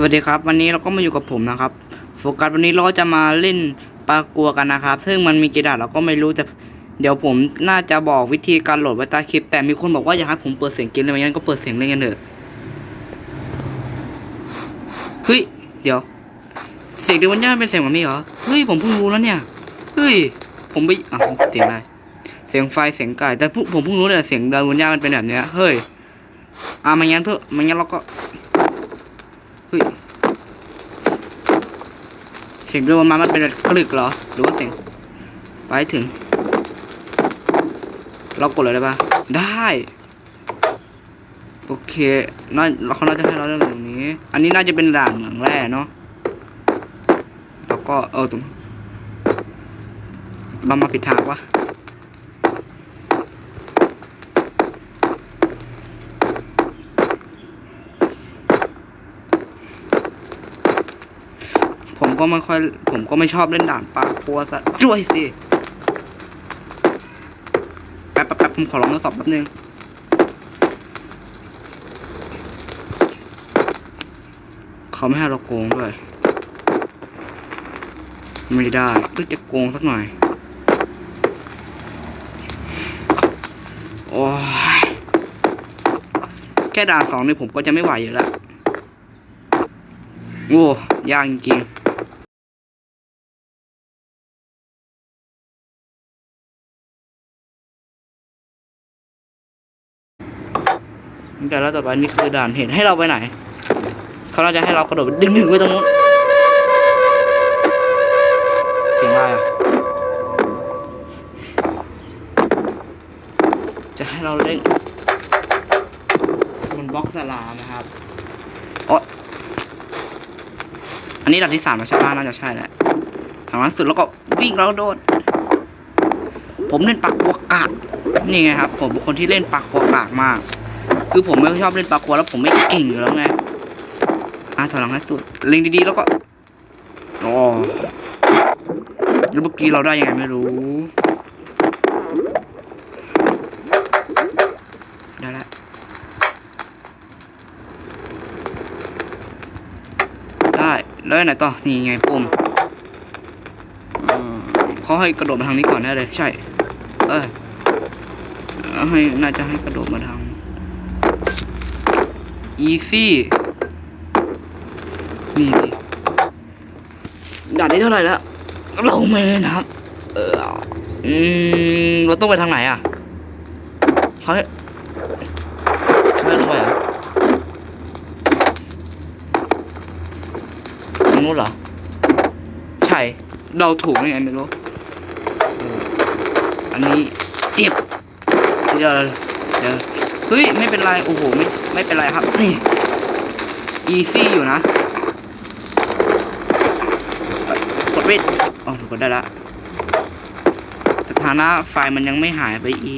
สวัสดีครับ วันนี้เราก็มาอยู่กับผมนะครับ โฟกัสวันนี้เราจะมาเล่นปลากัวกันนะครับ ซึ่งมันมีกี่ดาเราก็ไม่รู้แต่เดี๋ยวผมน่าจะบอกวิธีการโหลดไว้ใต้คลิป แต่มีคนบอกว่าอยากให้ผมเปิดเสียงเกมเลยงั้นก็เปิดเสียงเล่นกันเถอะเฮ้ยเดี๋ยว เสียงเดวันย่าเป็นเสียงแบบนี้เหรอเฮ้ยผมเพิ่งรู้แล้วเนี่ยเฮ้ยผมไปอะเสียงอะไรเสียงไฟเสียงไก่แต่ผมเพิ่งรู้เลยเสียงเดวันย่ามันเป็นแบบเนี้ยเฮ้ยอะไม่งั้นเพื่อไม่งั้นเราก็ เฮ้ยเสียงเดินมามันเป็นกลึกเหรอ หรือว่าเสียงไปถึง เรากดเลยได้ปะได้ โอเคน่าเขาน่าจะให้เราเรื่องตรงนี้ อันนี้น่าจะเป็นด่านเหมืองแร่เนาะแล้วก็เออตรงมามาผิดทางวะ ก็ไม่ค่อย ผมก็ไม่ชอบเล่นด่านปากกลัวซะช่วยสิแป๊บแป๊บแป๊บผมขอลองทดสอบแป๊บนึงเขาไม่ให้เราโกงด้วย ไม่ได้ก็จะโกงสักหน่อย โอ้ยแค่ด่านสองนี่ผมก็จะไม่ไหวอยู่แล้ว โอ้ยากจริงๆ แต่แล้วต่อไปนี่คือด่านเห็นให้เราไปไหน เขาน่าจะให้เรากระโดดดึงดึงไปตรงนู้นเสียงอะไรอะจะให้เราเล่นมันบล็อกสลามนะครับอะอันนี้ด่านที่สามแล้วใช่ปะน่าจะใช่แหละทางล่างสุดแล้วก็วิ่งแล้วโดด ผมเล่นปักปัวกากนี่ไงครับ ผมเป็นคนที่เล่นปักปัวกากมาก คือผมไม่ชอบเล่นปลากัวแล้วผมไม่เก่งอยู่แล้วไงอะถอยหลังให้สุดเล็งดีๆแล้วก็อ๋อแล้วเมื่อกี้เราได้ยังไงไม่รู้ได้แล้วได้แล้วไหนต่อนี่ไงปุ่มเขาให้กระโดดมาทางนี้ก่อนแน่เลย ใช่ เออให้น่าจะให้กระโดดมาทาง อีซี่นี่ดิด่านนี้เท่าไหร่แล้วเราไม่เล่นนะครับ เอออืมเราต้องไปทางไหนอะเขาเขาให้ลงไปเหรอะทางนู้นเหรอ ใช่ เราถูกได้ไงไม่รู้อออันนี้เจ็บเดี๋ยวเดี๋ยว เฮ้ย ไม่เป็นไร โอ้โห ไม่ ไม่เป็นไรครับ นี่ อีซี่อยู่นะ กดเวทอ๋อกดได้ละสถานะไฟล์มันยังไม่หายไปอี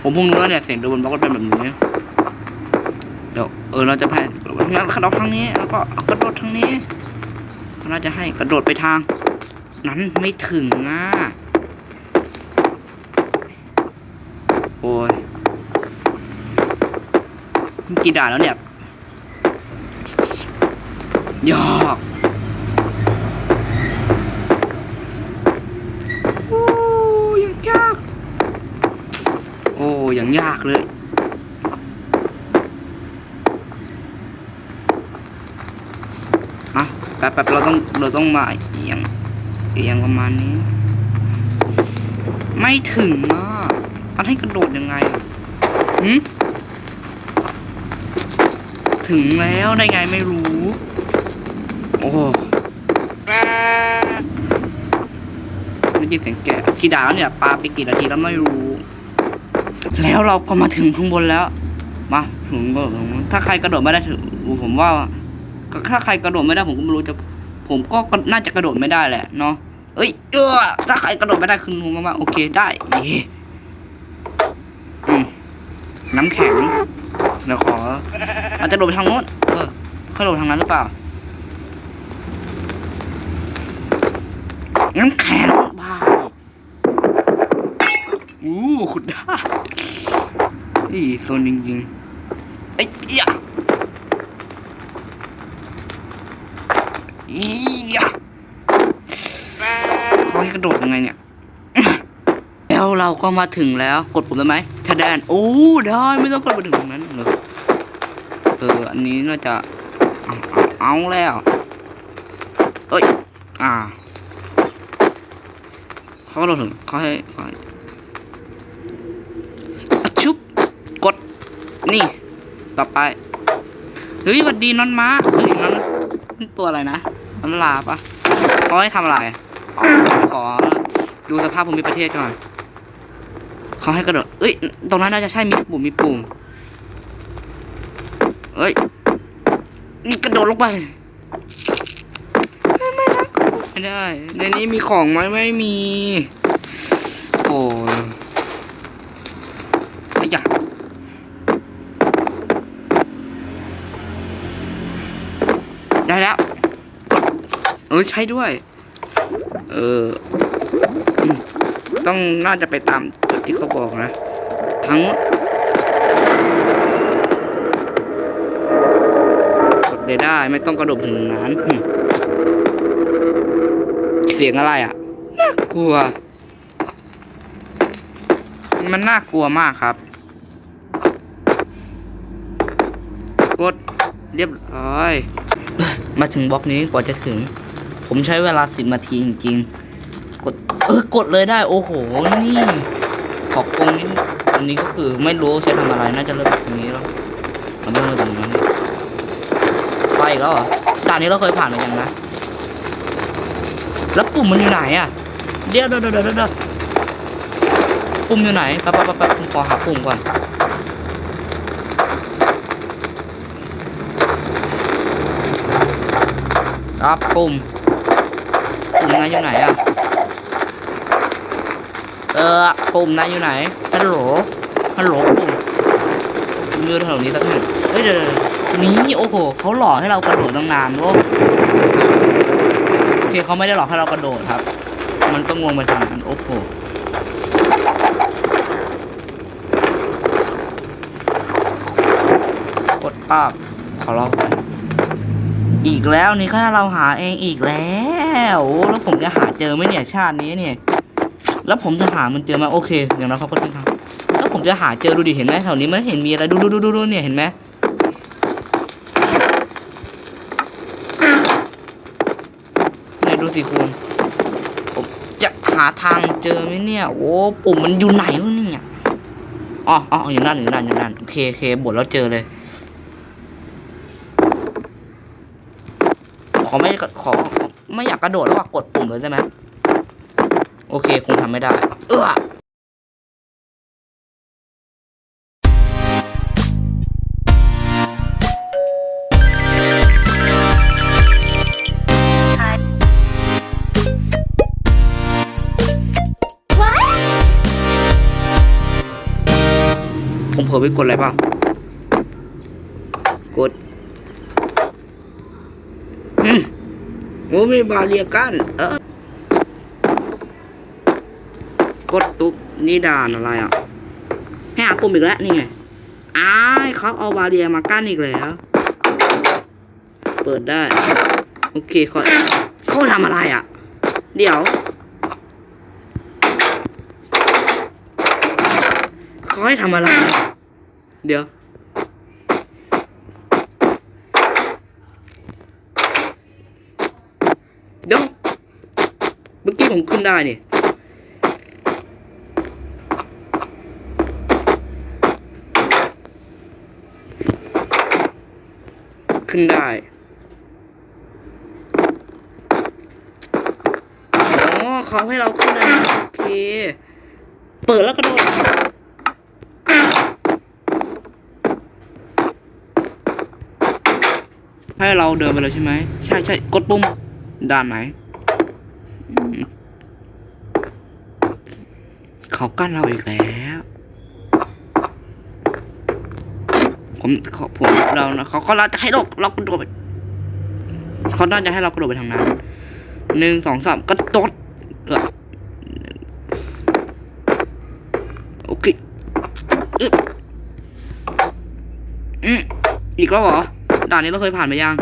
ผมเพิ่งรู้แล้วเนี่ย เสียงดูบนบล็อกเป็นแบบนี้ เดี๋ยว เออ เราจะแพ้งั้นกระโดดทางนี้ แล้วก็กระโดดทางนี้เขาน่าจะให้กระโดดไปทาง นั้นไม่ถึงอะ โอ้ยมันกี่ด่านแล้วเนี่ยยากโอ้ยังยาก โอ้ยังยากเลยอะแป๊บแป๊บเราต้องเราต้องมาเอียงเอียงประมาณนี้ ไม่ถึงอะ มันให้กระโดดยังไงหืมถึงแล้วได้ไงไม่รู้ โอ้โหได้ยินเสียงแกะที่ดาวเนี่ยปลาไปกี่นาทีแล้วไม่รู้ แล้วเราก็มาถึงข้างบนแล้ว มาถึงก็ถ้าใครกระโดดไม่ได้ถึงผมว่า ถ้าใครกระโดดไม่ได้ผมก็ไม่รู้จะ ผมก็น่าจะกระโดดไม่ได้แหละเนาะเอ้ยเออถ้าใครกระโดดไม่ได้คือผมว่าโอเคได้เย่ น้ำแข็งเดี๋ยวขออาจจะโดดไปทางโน้นเออค่อยโดดทางนั้นหรือเปล่า น้ำแข็งบ้าอู้ขุดได้นี่โซนจริงๆไอ้ยะนี่ยะเขาให้กระโดดยังไงเนี่ย เราก็มาถึงแล้วกดปุ่มได้ไหมถ้าแดนโอ้ได้ไม่ต้องกดไปถึงตรงนั้นเลยเอออันนี้น่าจะเอาเอาแล้วเอ้ยอ่าเขาก็โดดถึงเขาให้เขาให้อะชุบกดนี่ต่อไปเฮ้ยหวัดดีนอนม้าเฮ้ยนอนตัวอะไรนะนอนลาปะเขาให้ทำอะไรขอดูสภาพภูมิประเทศก่อน เขาให้กระโดดเอ้ย ตรงนั้นน่าจะใช่มีปุ่มมีปุ่มเอ้ย นี่กระโดดลงไป ไม่ไม่นะไม่ได้ ในนี้มีของไหมไม่มี โอ้ยไอ้ยะได้แล้วเออใช้ด้วย เออ ต้องน่าจะไปตาม ที่เขาบอกนะทั้งหมดกดได้ได้ไม่ต้องกระโดดถึงนั้นเสียงอะไรอะน่ากลัว มันน่ากลัวมากครับ กดเรียบร้อยมาถึงบล็อกนี้กว่าจะถึง ผมใช้เวลาสิบนาทีจริง ๆ กด เออกดเลยได้ โอ้โห นี่ ขอบกงนี้อันนี้ก็คือไม่รู้ใช้ทำอะไรน่าจะเริ่มแบบนี้แล้วมันไม่เริ่มตรงนั้นไฟอีกแล้วเหรอด่านนี้เราเคยผ่านมายังนะแล้วปุ่มมันอยู่ไหนอะเดี๋ยวเดี๋ยวเดี๋ยวเดี๋ยวปุ่มอยู่ไหนแป๊บแป๊บป๊บแป๊บผมขอหาปุ่มก่อนครับปุ่มปุ่มนายอยู่ไหนอะเออ ปุ่มนายอยู่ไหนฮัลโหลฮัลโหลปุ่มมีอแถวนี้สักหนึ่งเฮ้ยเดี๋ยวนี่โอ้โหเขาหลอกให้เรากระโดดตั้งนานโอ้โอเคเขาไม่ได้หลอกให้เรากระโดดครับ มันก็งงไปทางนั้นโอ้โหกดปั๊บขอลองอีกแล้วนี่ค่เราหาเองอีกแล้ว แล้วผมจะหาเจอไหมเนี่ยชาตินี้เนี่ย แล้วผมจะหามันเจอไหมโอเค อย่างนั้นเขาก็ทิ้งทางแล้วผมจะหาเจอดูดิเห็นไหมแถวนี้มันเห็นมีอะไรดูดูดูดูดูเนี่ยเห็นไหมเนี่ยดูสิคุณผมจะหาทางเจอไหมเนี่ยโอ้ปุ่มมันอยู่ไหนวะเนี่ยอ๋ออ๋ออยู่นั่นอยู่นั่นอยู่นั่นโอเคโอเคบทแล้วเจอเลยขอไม่ขอขอไม่อยากกระโดดแล้วว่ากดปุ่มเลยได้ไหม โอเคคงทำไม่ได้ เออผมเผลอไปกดอะไรบ้างกดโอ้มีบาเรียกันเออ กดตุ๊บนี่ด่านอะไรอะให้หาปุ่มอีกแล้วนี่ไงอ้ายเขาเอาบาเรียมากั้นอีกแล้ว เปิดได้ โอเคเขาเขาทำอะไรอะ เดี๋ยวเขาให้ทำอะไร เดี๋ยวเดี๋ยวเมื่อกี้ผมขึ้นได้นี่ ขึ้นได้อ๋อเขาให้เราขึ้นได้โอเค เปิดแล้วกระโดดให้เราเดินไปเลยใช่ไหม ใช่ใช่กดปุ่มด้านไหน เขากั้นเราอีกแล้ว ผมผมเราเขาก็เราจะให้เราเรากระโดดไปเขาต้อาจะให้เรากระโดดไปทางนั้นหนึ่งสองสามกระโดดโอเคอืมอีกแล้วเหรอด่านนี้เราเคยผ่านไปยัง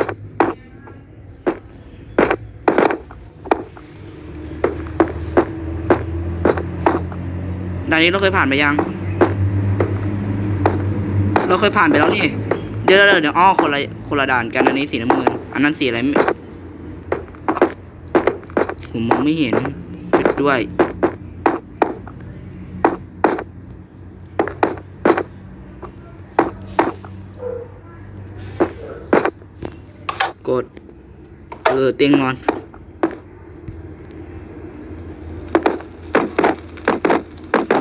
ด่านนี้เราเคยผ่านไปยัง เราเคยผ่านไปแล้วนี่เดี๋ยวเดี๋ยวเดี๋ยวอ้อคนละคนละด่านกันอันนี้สีน้ำเงิน อันนั้นสีอะไรผมมองไม่เห็นจุดด้วย กด เออ เตียงนอน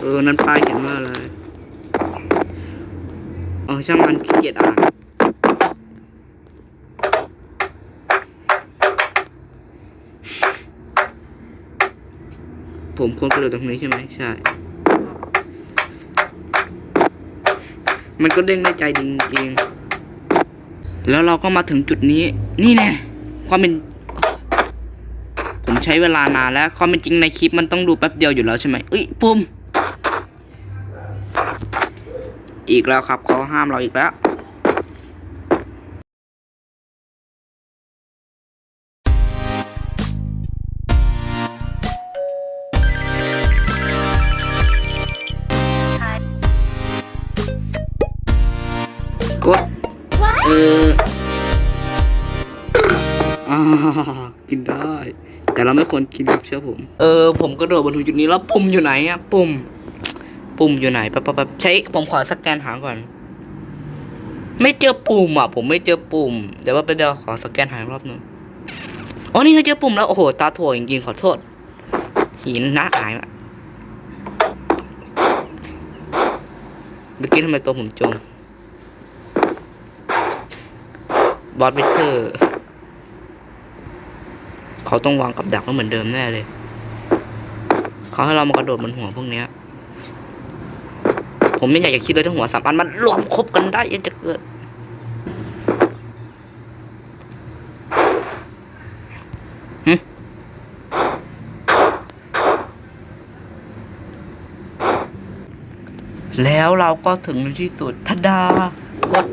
เออ นั้นป้ายเขียนว่าอะไร เออ ช่างมันขี้เกียจอ่านผมควรกระโดดตรงนี้ใช่ไหมใช่ มันก็เด้งได้ใจจริงๆ แล้วเราก็มาถึงจุดนี้ นี่แน่ความเป็น ผมใช้เวลานานแล้ว ความเป็นจริงในคลิปมันต้องดูแป๊บเดียวอยู่แล้วใช่ไหมเอ้ยปุ่ม อีกแล้วครับเขาห้ามเราอีกแล้วกดเอออ่ากินได้ แต่เราไม่ควรกินครับเชื่อผม เออ ผมกระโดดบนถึงจุดนี้แล้วปุ่มอยู่ไหนอะปุ่ม ปุ่มอยู่ไหนแป๊บแป๊บแป๊บใช้ผมขอสแกนหาก่อน ไม่เจอปุ่มอะ ผมไม่เจอปุ่มเดี๋ยวว่าไปเดี๋ยวขอสแกนหาอีกรอบนึงอ๋อนี่ไงเจอปุ่มแล้วโอ้โหตาถั่วจริงๆขอโทษ หินน่าอายอะเมื่อกี้ทำไมตัวผมจมบอสวิเทอร์เขาต้องวางกับดักไว้เหมือนเดิมแน่เลย เขาให้เรามากระโดดบนหัวพวกเนี้ย ผมไม่อยากจะคิดเลยถ้าหัวสามอันมันรวมครบกันได้ยังจะเกิด แล้วเราก็ถึงในที่สุดทดากด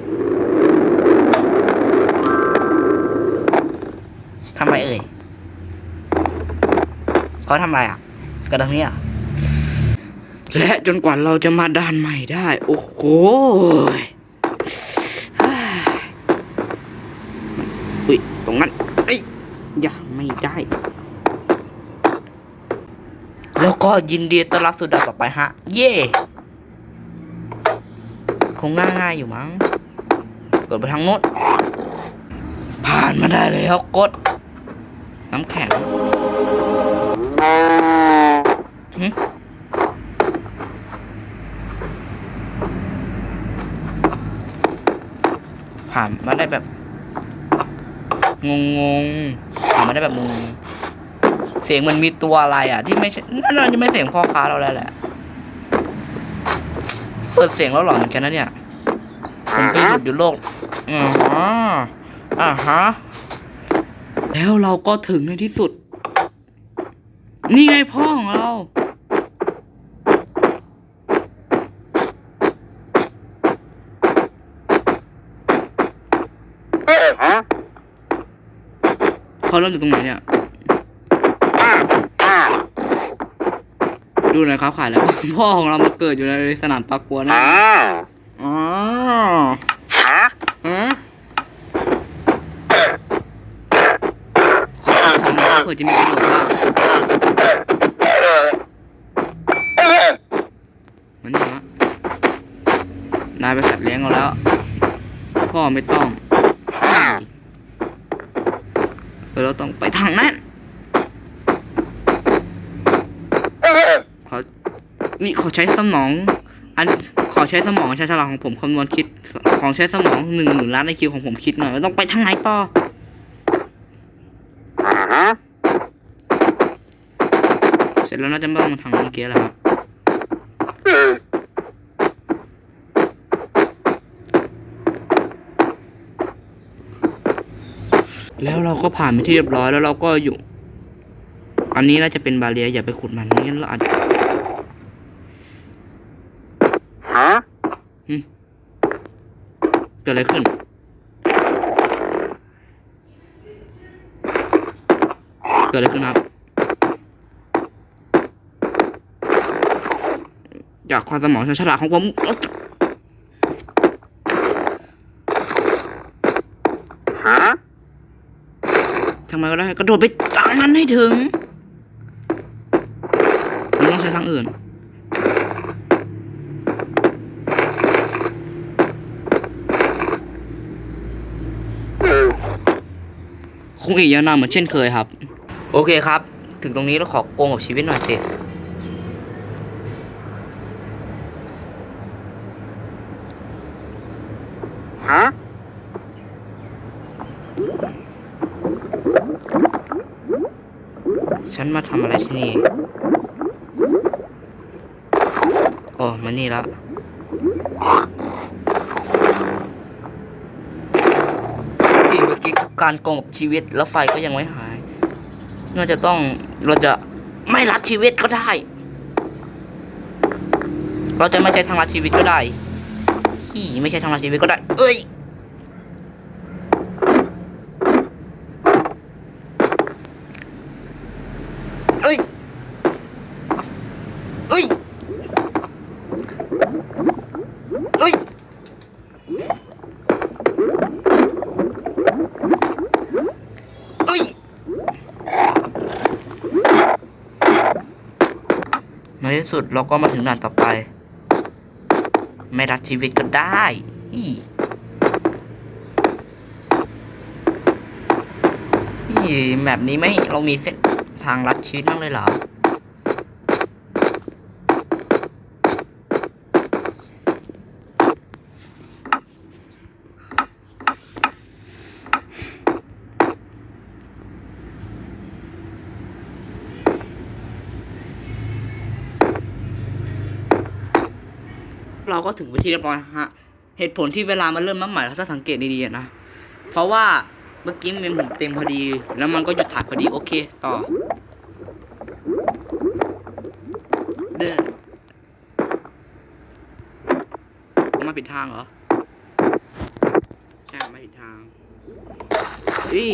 ทำไมเอ่ยเขาทำอะไรอะกระดังนี้อะ และจนกว่าเราจะมาด่านใหม่ได้ โอ้โหอุ้ยตรงนั้นเอ้ยอย่าไม่ได้ แล้วก็ยินดีต้อนรับสู่ด่านต่อไปฮะ เย่คงง่ายๆอยู่มั้งกดไปทางโน้นผ่านมาได้แล้วกด น้ำแข็ง ผ่านมาได้แบบงงงๆผ่านมาได้แบบงงเสียงมันมีตัวอะไรอะ ที่ไม่ใช่นั่นน่าจะไม่เสียงพ่อค้าเราแล้วแหละเปิดเสียงแล้วหลอนเหมือนกันนะเนี่ยผมไปหยุดอยู่โลกอ๋ออ่าฮะแล้วเราก็ถึงในที่สุด นี่ไงพ่อของเรา เขาเริ่มอยู่ตรงไหนเนี่ย ดูหน่อยครับขายแล้ว พ่อของเรามาเกิดอยู่ในสนามปลากัวนะอ๋อฮะขอทำนะเผื่อจะมีประโยชน์บ้างมันนี่ฮะนายไปสัตว์เลี้ยงเราแล้ว พ่อไม่ต้อง เออเราต้องไปทางนั้นขอนี่ขอใช้สมอง อันขอใช้สมองใช้ฉลากของผมคำนวณคิดของใช้สมองหนึ่งหมื่นล้านในคิวของผมคิดหน่อยว่าต้องไปทางไหนต่อเสร็จแล้วน่าจะไม่ต้องมาทางเมื่อกี้แล้วครับ แล้วเราก็ผ่านไปที่เรียบร้อยแล้วเราก็อยู่ อันนี้น่าจะเป็นบาเรียอย่าไปขุดมันไม่งั้นเราอาจจะอืมเกิดอะไรขึ้น เกิดอะไรขึ้นครับจากความสมองฉลาดของผม ทำไมก็ได้กระโดดไปตามมันให้ถึงมันต้องใช้ทางอื่นคงอีกยาวนานเหมือนเช่นเคยครับ โอเคครับ ถึงตรงนี้เราขอโกงกับชีวิตหน่อยสิ ฉันมาทำอะไรที่นี่ โอ้มานี่แล้ว ที่เมื่อ การโกงกับชีวิตแล้วไฟก็ยังไม่หาย น่าจะต้องเราจะไม่รัดชีวิตก็ได้ เราจะไม่ใช่ทางรัดชีวิตก็ได้อีไม่ใช่ทางรัดชีวิตก็ได้ เอ้ย เอ้ย เอ้ย เอ้ย เอ้ย ในที่ สุดเราก็มาถึงด่านต่อไป ไม่รักชีวิตก็ได้อีอีแบบนี้ไม่เรามีเส้นทางรัดชีวิตบ้างเลยเหรอ ก็ถึงไปที่เรียบร้อยฮะ เหตุผลที่เวลามันเริ่มนับใหม่ถ้าสังเกตดีๆนะ เพราะว่าเมื่อกี้เมมผมเต็มพอดี แล้วมันก็หยุดถ่ายพอดี โอเค ต่อเด้อมาผิดทางเหรอ ใช่มาผิดทางอี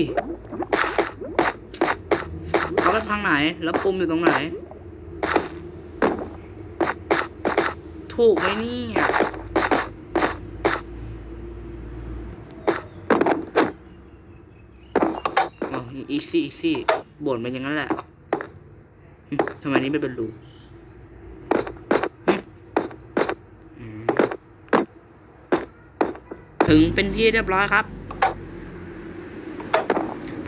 เขาไปทางไหน แล้วปุ่มอยู่ตรงไหน ถูกไหมนี่ยอ๋ออีซี่อีซี่บ่นเป็นอย่างนั้นแหละทำไมนี้ไม่เป็นรูถึงเป็นที่เรียบร้อยครับ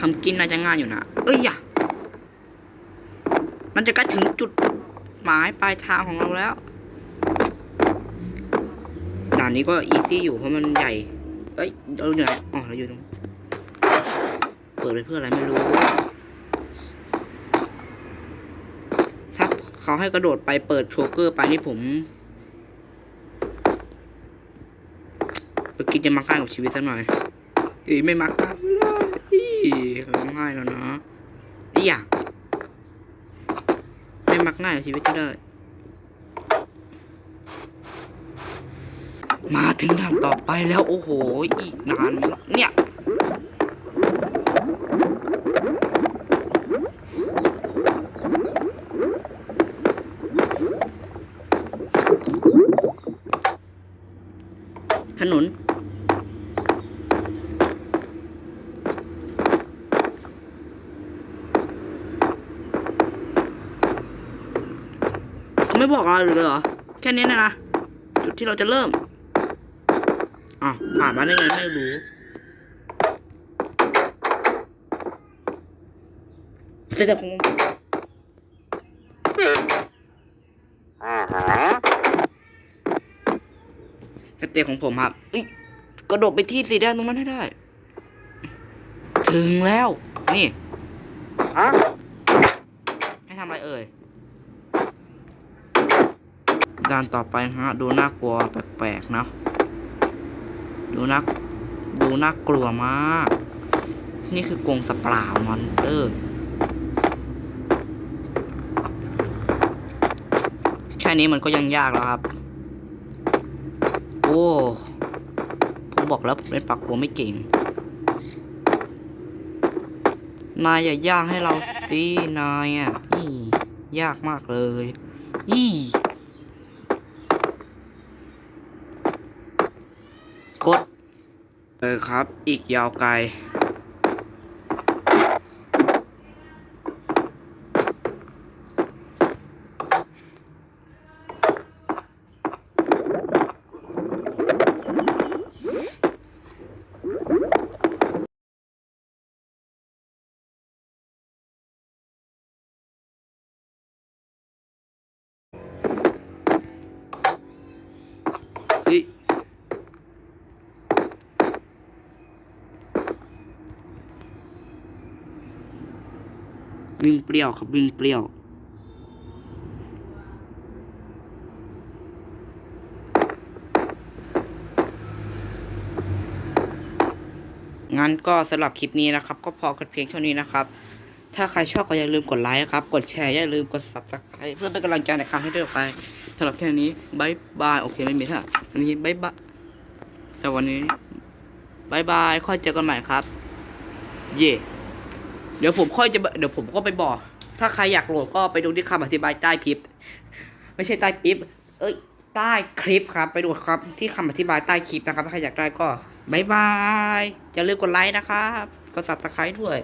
ทำกินน่าจะง่ายอยู่นะ เอ้ยอย่ามันจะใกล้ถึงจุดหมายปลายทางของเราแล้วานนี้ก็อีซี่อยู่เพราะมันใหญ่ เอ้ยเราอยู่ไหนอ๋อเราอยู่ตรง เปิดไปเพื่ออะไรไม่รู้ ถ้าเขาให้กระโดดไปเปิดโชเกอร์ไปนี่ผมเมื่อกี้จะมาฆ่ากับชีวิตสักหน่อยอีไม่มาฆ่าเลยอีร้องไห้แล้วนะอีอยากไม่มักง่ายกับชีวิตก็ได้ มา ถึงด่านต่อไปแล้วโอ้โห อีกนานเนี่ย ถนนไม่บอกอะไรเลยเหรอ แค่นี้นะนะ จุดที่เราจะเริ่ม อะผ่านมาได้ไงไม่รู้ เสร็จแล้วผมสเต็ปของผมครับอ้ยกระโดดไปที่สีแดงตรงนั้นให้ได้ ถึงแล้ว นี่ให้ทำอะไรเอ่ยด่านต่อไปฮะ ดูน่ากลัวแปลกๆนะ ดูน่าดูน่ากลัวมาก นี่คือกรงสปราวมอนเตอร์ แค่นี้มันก็ยังยากแล้วครับ โอ้ผมบอกแล้วผมเล่นปักกลัวไม่เก่ง นายอย่ายากให้เราสิ นายอะ อียากมากเลย อี กด เออครับ อีกยาวไกล เปรี้ยวครับวิ่งเปรี้ยวงั้นก็สำหรับคลิปนี้นะครับ ก็พอกันเพียงเท่านี้นะครับ ถ้าใครชอบก็อย่าลืมกดไลค์ครับ กดแชร์อย่าลืมกด subscribe เพื่อเป็นกำลังใจในการให้ด้วยไปสำหรับแค่นี้บายบายโอเคไม่มีท่าอันนี้บายบายแต่วันนี้บายบายค่อยเจอกันใหม่ครับ เย่ เดี๋ยวผมค่อยจะเดี๋ยวผมก็ไปบอก ถ้าใครอยากโหลดก็ไปดูที่คำอธิบายใต้คลิป ไม่ใช่ใต้คลิป เอ้ยใต้คลิปครับ ไปดูครับที่คำอธิบายใต้คลิปนะครับ ถ้าใครอยากได้ก็บายบายอย่าลืมกดไลค์นะครับ กดซับสไครต์ด้วย